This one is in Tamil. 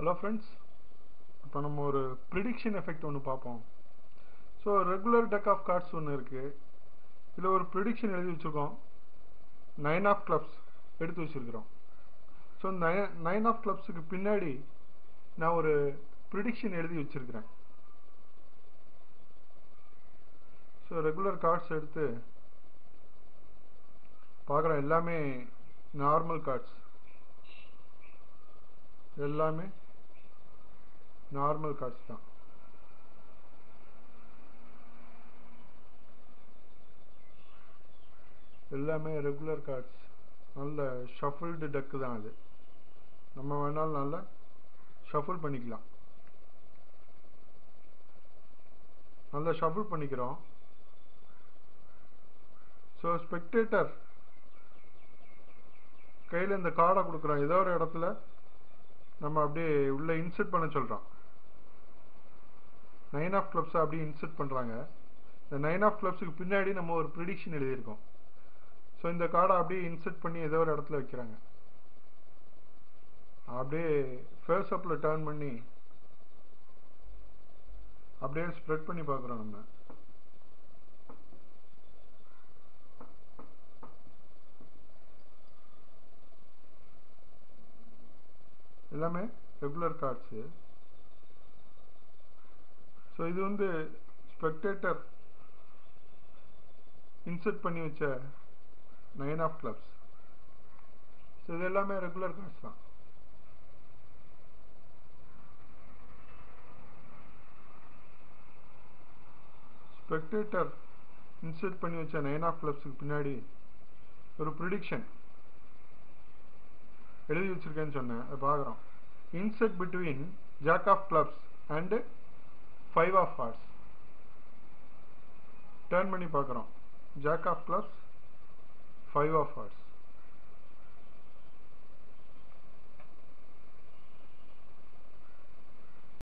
ஹலோ ஃப்ரெண்ட்ஸ் இப்போ நம்ம ஒரு ப்ரிடிக்ஷன் எஃபெக்ட் ஒன்று பார்ப்போம். So regular deck of cards ஒன்று இருக்குது இதில் ஒரு ப்ரிடிக்ஷன் எழுதி வச்சுருக்கோம். நைன் ஆஃப் கிளப்ஸ் எடுத்து வச்சுருக்கிறோம். ஸோ நைன் நைன் ஆஃப் கிளப்ஸுக்கு பின்னாடி நான் ஒரு ப்ரிடிக்ஷன் எழுதி வச்சுருக்கிறேன். ஸோ ரெகுலர் கார்ட்ஸ் எடுத்து பார்க்குறோம். எல்லாமே நார்மல் கார்ட்ஸ் எல்லாமே நார்மல் கார்ட்ஸ் தான். எல்லாமே ரெகுலர் கார்ட்ஸ் நல்ல ஷஃபிள்டு டக்கு தான் அது. நம்ம வேணாலும் நல்லா ஷஃபிள் பண்ணிக்கலாம். நல்லா ஷஃபிள் பண்ணிக்கிறோம். ஸோ ஸ்பெக்டேட்டர் கையில் இந்த கார்டை கொடுக்குறோம் ஏதோ ஒரு இடத்துல நம்ம அப்படியே உள்ளே இன்சர்ட் பண்ண சொல்கிறோம் நைன் ஆஃப் கிளப்ஸ் அப்படியே இன்சர்ட் பண்ணுறாங்க இந்த நைன் ஆஃப் கிளப்ஸுக்கு பின்னாடி நம்ம ஒரு ப்ரிடிக்ஷன் எழுதியிருக்கோம். ஸோ இந்த கார்டை அப்படியே இன்சர்ட் பண்ணி ஏதோ ஒரு இடத்துல வைக்கிறாங்க. அப்படியே ஃபேஸ் அப்பில் டேர்ன் பண்ணி அப்படியே ஸ்ப்ரெட் பண்ணி பார்க்குறோம் நம்ம. எல்லாமே ரெகுலர் கார்ட்ஸு ஸோ இது வந்து ஸ்பெக்டேட்டர் இன்சர்ட் பண்ணி வச்ச நைன் ஆஃப் கிளப்ஸ் ஸோ இது எல்லாமே ரெகுலர் கார்ட்ஸ் தான். ஸ்பெக்டேட்டர் இன்சர்ட் பண்ணி வச்ச நைன் ஆஃப் கிளப்ஸுக்கு பின்னாடி ஒரு ப்ரிடிக்ஷன் எழுதி வச்சிருக்கேன்னு சொன்னேன். அதை பார்க்குறோம். Insert between jack of clubs and five of hearts turn பண்ணி பார்க்குறோம். Jack of clubs five of hearts